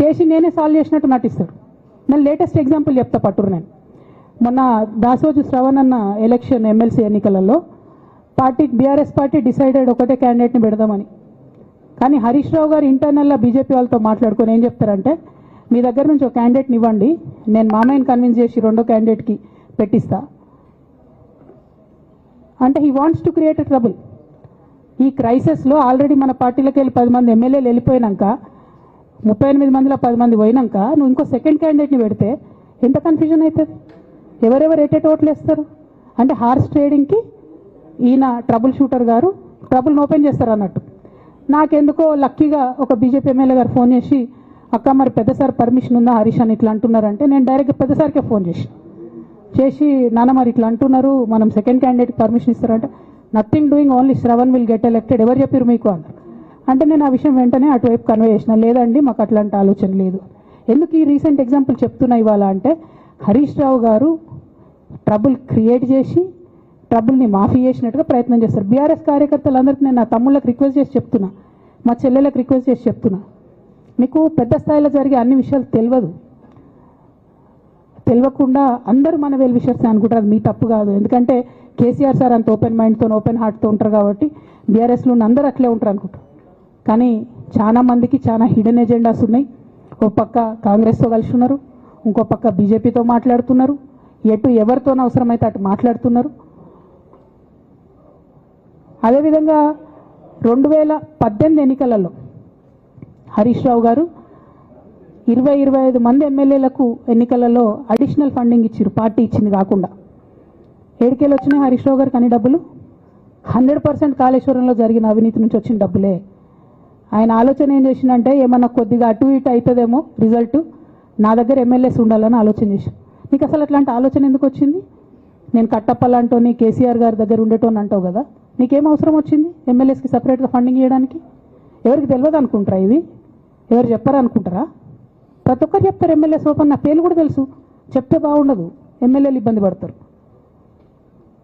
చేసి నేనే సాల్వ్ చేసినట్టు నటిస్తాడు. నేను లేటెస్ట్ ఎగ్జాంపుల్ చెప్తా పట్టురు నేను. మొన్న దాసోజు శ్రవణ్ అన్న ఎలక్షన్ ఎమ్మెల్సీ ఎన్నికలలో పార్టీ బీఆర్ఎస్ పార్టీ డిసైడెడ్ ఒకటే క్యాండిడేట్ని పెడదామని. కానీ హరీష్ రావు గారు ఇంటర్నల్గా బీజేపీ వాళ్ళతో మాట్లాడుకొని ఏం చెప్తారంటే మీ దగ్గర నుంచి ఒక క్యాండిడేట్ని ఇవ్వండి నేను మామయ్యని కన్విన్స్ చేసి రెండో క్యాండిడేట్కి పెట్టిస్తా. అంటే he wants to create trouble ఈ క్రైసిస్లో ఆల్రెడీ మన పార్టీలకు వెళ్ళి పది మంది ఎమ్మెల్యేలు వెళ్ళిపోయినాక ముప్పై ఎనిమిది మందిలో పది మంది పోయినాక నువ్వు ఇంకో సెకండ్ క్యాండిడేట్ని పెడితే ఎంత కన్ఫ్యూజన్ అవుతుంది? ఎవరెవరు ఎటెట్ ఓట్లు వేస్తారు? అంటే హార్స్ ట్రేడింగ్కి ఈయన ట్రబుల్ షూటర్ గారు ట్రబుల్ని ఓపెన్ చేస్తారు అన్నట్టు. నాకెందుకో లక్కీగా ఒక బీజేపీ ఎమ్మెల్యే గారు ఫోన్ చేసి అక్క మరి పెద్దసారి పర్మిషన్ ఉందా హరీష్ అని ఇట్లా అంటున్నారంటే నేను డైరెక్ట్ పెద్దసారికే ఫోన్ చేసి చేసి నాన్న మరి ఇట్లా అంటున్నారు మనం సెకండ్ క్యాండిడేట్కి పర్మిషన్ ఇస్తారంటే nothing doing only Sravan will get elected ఎవరు చెప్పారు మీకు అన్నారు అంటే నేను ఆ విషయం వెంటనే అటువైపు కన్వే చేసిన. లేదండి మాకు అట్లాంటి ఆలోచన లేదు. ఎందుకు ఈ రీసెంట్ ఎగ్జాంపుల్ చెప్తున్నా ఇవాళ అంటే హరీష్ రావు గారు ట్రబుల్ క్రియేట్ చేసి ట్రబుల్ని మాఫీ చేసినట్టుగా ప్రయత్నం చేస్తారు. బీఆర్ఎస్ కార్యకర్తలందరికీ నేను నా తమ్ముళ్ళకి రిక్వెస్ట్ చేసి చెప్తున్నా. మా చెల్లెలకు రిక్వెస్ట్ చేసి చెప్తున్నా. మీకు పెద్ద స్థాయిలో జరిగే అన్ని విషయాలు తెలియదు. తెలియకుండా అందరూ మన వెల్ విషర్స్ అనుకుంటారు. అది మీ తప్పు కాదు. ఎందుకంటే కేసీఆర్ సార్ అంత ఓపెన్ మైండ్తో ఓపెన్ హార్ట్తో ఉంటారు కాబట్టి బీఆర్ఎస్లో ఉన్న అందరూ అట్లే ఉంటారు అనుకుంటారు. కానీ చాలా మందికి చాలా హిడెన్ ఎజెండాస్ ఉన్నాయి. ఒక పక్క కాంగ్రెస్తో కలిసి ఉన్నారు ఇంకో పక్క బీజేపీతో మాట్లాడుతున్నారు. ఎటు ఎవరితో అవసరమైతే అటు మాట్లాడుతున్నారు. అదేవిధంగా రెండు వేల పద్దెనిమిది ఎన్నికలలో హరీష్ రావు గారు ఇరవై ఇరవై ఐదు మంది ఎమ్మెల్యేలకు ఎన్నికలలో అడిషనల్ ఫండింగ్ ఇచ్చారు పార్టీ ఇచ్చింది కాకుండా. ఏడికేలు వచ్చినాయి హరీష్ రావు గారికి అన్ని డబ్బులు. హండ్రెడ్ పర్సెంట్ కాళేశ్వరంలో జరిగిన అవినీతి నుంచి వచ్చిన డబ్బులే. ఆయన ఆలోచన ఏం చేసిందంటే ఏమన్నా కొద్దిగా అటు ఇటు అవుతుందేమో రిజల్ట్ నా దగ్గర ఎమ్మెల్యేస్ ఉండాలని ఆలోచన చేసి నీకు అసలు అట్లాంటి ఆలోచన ఎందుకు వచ్చింది? నేను కట్టప్పలాంటోని కేసీఆర్ గారి దగ్గర ఉండేటోని అంటావు కదా నీకేం అవసరం వచ్చింది ఎమ్మెల్యేస్కి సపరేట్గా ఫండింగ్ ఇవ్వడానికి ఎవరికి తెలియదు అనుకుంటారా ఇవి? ఎవరు చెప్పారు అనుకుంటారా? ప్రతి ఒక్కరు చెప్తారు ఎమ్మెల్యేస్ ఓపెన్ నా పేర్లు కూడా తెలుసు. చెప్తే బాగుండదు. ఎమ్మెల్యేలు ఇబ్బంది పడతారు.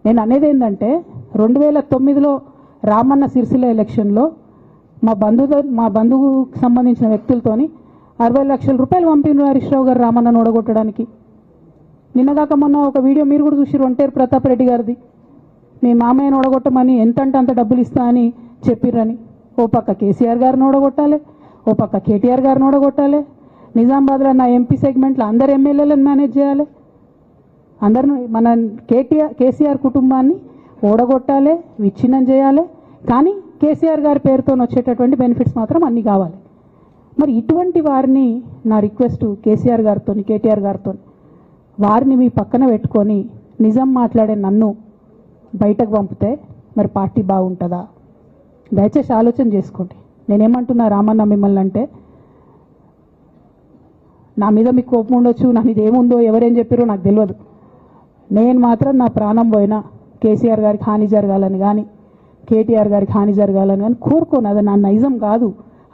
నేను అనేది ఏంటంటే రెండు వేల తొమ్మిదిలో రామన్న సిరిసిల్ల ఎలక్షన్లో మా బంధువు మా బంధువుకు సంబంధించిన వ్యక్తులతోని అరవై లక్షల రూపాయలు పంపిన హరీష్ రావు గారు రామన్న ఓడగొట్టడానికి. నిన్నగాక మొన్న ఒక వీడియో మీరు కూడా చూసిరు ఒంటేరు ప్రతాప్ రెడ్డి గారిది. మీ మామయ్యను ఓడగొట్టమని ఎంత అంటే అంత డబ్బులు ఇస్తా అని చెప్పిర్రని. ఓ పక్క కేసీఆర్ గారిని ఓడగొట్టాలి ఓ పక్క కేటీఆర్ గారిని ఓడగొట్టాలి. నిజామాబాద్లో నా ఎంపీ సెగ్మెంట్లో అందరు ఎమ్మెల్యేలను మేనేజ్ చేయాలి. అందరిని మన కేటీఆర్ కేసీఆర్ కుటుంబాన్ని ఓడగొట్టాలి విచ్ఛిన్నం చేయాలి. కానీ కేసీఆర్ గారి పేరుతో వచ్చేటటువంటి బెనిఫిట్స్ మాత్రం అన్నీ కావాలి. మరి ఇటువంటి వారిని నా రిక్వెస్ట్ కేసీఆర్ గారితో కేటీఆర్ గారితో వారిని మీ పక్కన పెట్టుకొని నిజం మాట్లాడే నన్ను బయటకు పంపితే మరి పార్టీ బాగుంటుందా? దయచేసి ఆలోచన చేసుకోండి. నేనేమంటున్నా రామన్న మిమ్మల్ని అంటే నా మీద మీకు కోపం ఉండొచ్చు నా మీద ఏముందో ఎవరేం చెప్పారో నాకు తెలియదు. నేను మాత్రం నా ప్రాణం పోయినా కేసీఆర్ గారికి హాని జరగాలని కానీ కేటీఆర్ గారికి హాని జరగాలని కానీ కోరుకోను. అది నా నైజం కాదు.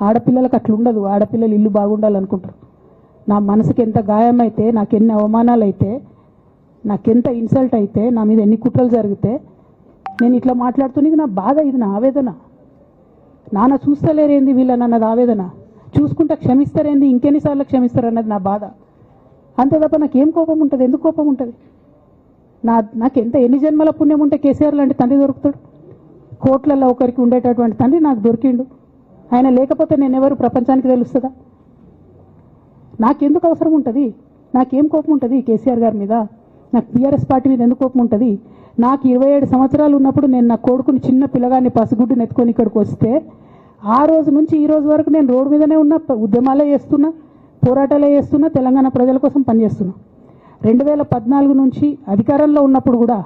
ఆడపిల్లలకు అట్లా ఉండదు. ఆడపిల్లలు ఇల్లు బాగుండాలనుకుంటారు. నా మనసుకి ఎంత గాయం అయితే నాకు ఎన్ని అవమానాలు అయితే నాకెంత ఇన్సల్ట్ అయితే నా మీద ఎన్ని కుట్రలు జరిగితే నేను ఇట్లా మాట్లాడుతున్నది ఇది నా బాధ ఇది నా ఆవేదన. నాన్న చూస్తలేరేంది వీళ్ళని అన్నది ఆవేదన? చూసుకుంటే క్షమిస్తారేంది? ఇంకెన్నిసార్లు క్షమిస్తారు అన్నది నా బాధ. అంతే తప్ప నాకేం కోపం ఉంటుంది? ఎందుకు కోపం ఉంటుంది? నా నాకు ఎంత ఎన్ని జన్మల పుణ్యం ఉంటే కేసీఆర్ లాంటి తండ్రి దొరుకుతాడు? కోట్లలో ఒకరికి ఉండేటటువంటి తండ్రి నాకు దొరికిండు. ఆయన లేకపోతే నేను ఎవరు ప్రపంచానికి తెలుస్తుందా? నాకెందుకు అవసరం ఉంటుంది? నాకేం కోపం ఉంటుంది కేసీఆర్ గారి మీద? నాకు టీఆర్ఎస్ పార్టీ మీద ఎందుకు కోపం ఉంటుంది? నాకు ఇరవై ఏడు సంవత్సరాలు ఉన్నప్పుడు నేను నా కొడుకుని చిన్న పిల్లగాన్ని పసిగుడ్డుని నెత్తుకొని ఇక్కడికి వస్తే ఆ రోజు నుంచి ఈ రోజు వరకు నేను రోడ్డు మీదనే ఉన్నా ఉద్యమాలే చేస్తున్నా పోరాటాలే చేస్తున్నా తెలంగాణ ప్రజల కోసం పనిచేస్తున్నా. రెండు వేల పద్నాలుగు నుంచి అధికారంలో ఉన్నప్పుడు కూడా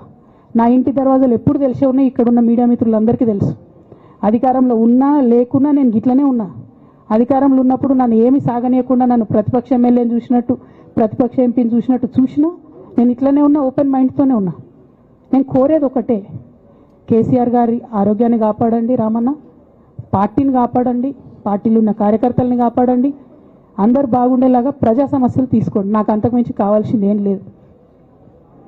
నా ఇంటి దర్వాజాలు ఎప్పుడు తెలిసే ఉన్నాయి? ఇక్కడ ఉన్న మీడియా మిత్రులందరికీ తెలుసు. అధికారంలో ఉన్నా లేకున్నా నేను గిట్లనే ఉన్నా. అధికారంలో ఉన్నప్పుడు నన్ను ఏమి సాగనీయకుండా నన్ను ప్రతిపక్ష ఎమ్మెల్యేని చూసినట్టు ప్రతిపక్ష ఎంపీని చూసినట్టు చూసినా నేను ఇట్లనే ఉన్నా ఓపెన్ మైండ్తోనే ఉన్నా. నేను కోరేది ఒకటే. కేసీఆర్ గారి ఆరోగ్యాన్ని కాపాడండి రామన్న. పార్టీని కాపాడండి. పార్టీలో ఉన్న కార్యకర్తల్ని కాపాడండి. అందరు బాగుండేలాగా ప్రజా సమస్యలు తీసుకోండి. నాకు అంతకుమించి కావాల్సింది ఏం లేదు.